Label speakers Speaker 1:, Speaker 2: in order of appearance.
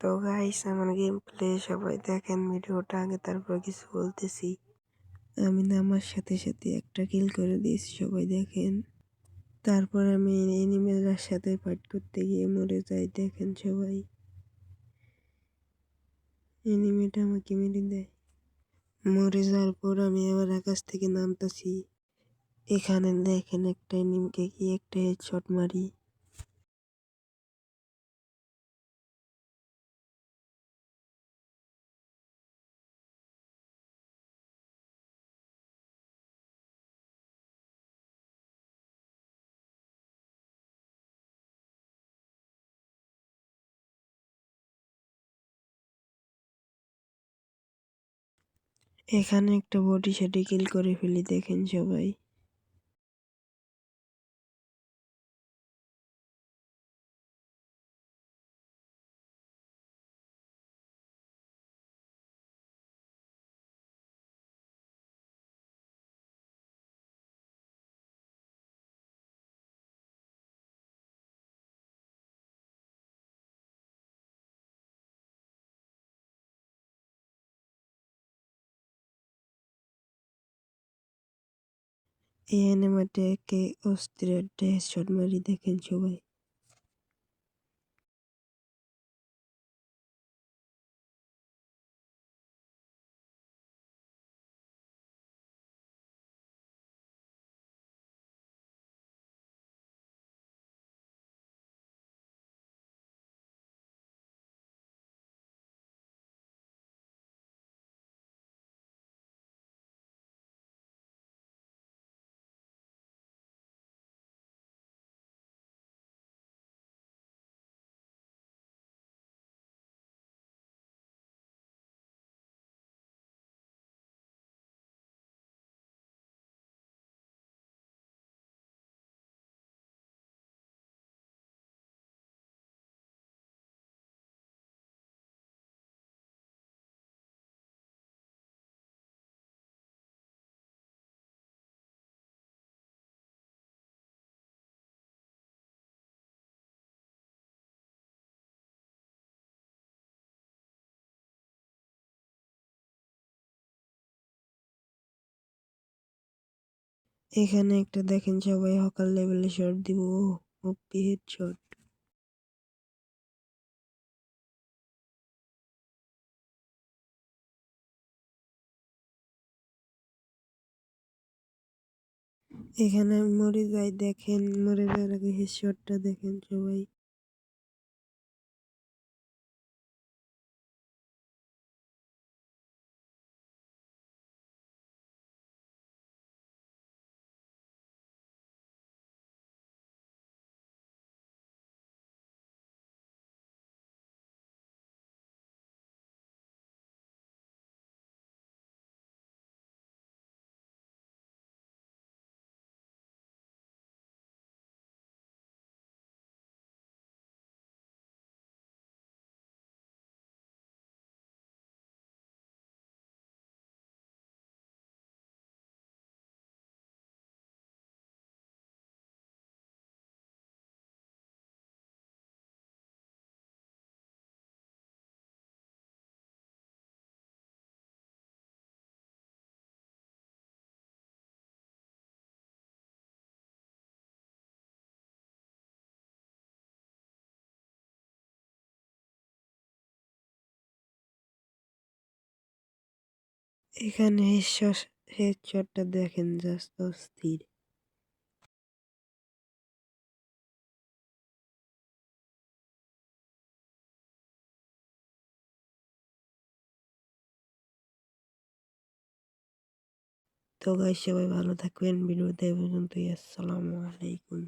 Speaker 1: তো গাইস আমার game play সবাই দেখেন, ভিডিওটা আগে তারপর কিছু বলতেছি। আমি নামার সাথে সাথে একটা কিল করে দিয়েছি, সবাই দেখেন। তারপর আমি এনিমেলরার সাথে ফাইট করতে গিয়ে মরে যাই, দেখেন সবাই। এনিমেটা আমাকে মেরে দেয়। মরে যাওয়ার পর আমি আবার আকাশ থেকে নামতাছি। এখানে দেখেন একটা এনিমিকে কি একটা হেডশট মারি। এখানে একটা বডি সেটি কিল করে ফেলি দেখেন সবাই। এই অ্যানিমেটাকে অস্ত্রের হেডশট মারি দেখেন সবাই। এখানে একটা দেখেন সবাই হকার লেভেলে শট দিব। ওপি শর্ট এখানে মরে যায় দেখেন, মরে যাওয়ার আগে হেড শটটা দেখেন সবাই। এখানে হেডশটটা দেখেন জাস্ট অস্থির। তো গাই সবাই ভালো থাকবেন। ভিডিওতে পর্যন্তই। আসসালামু আলাইকুম।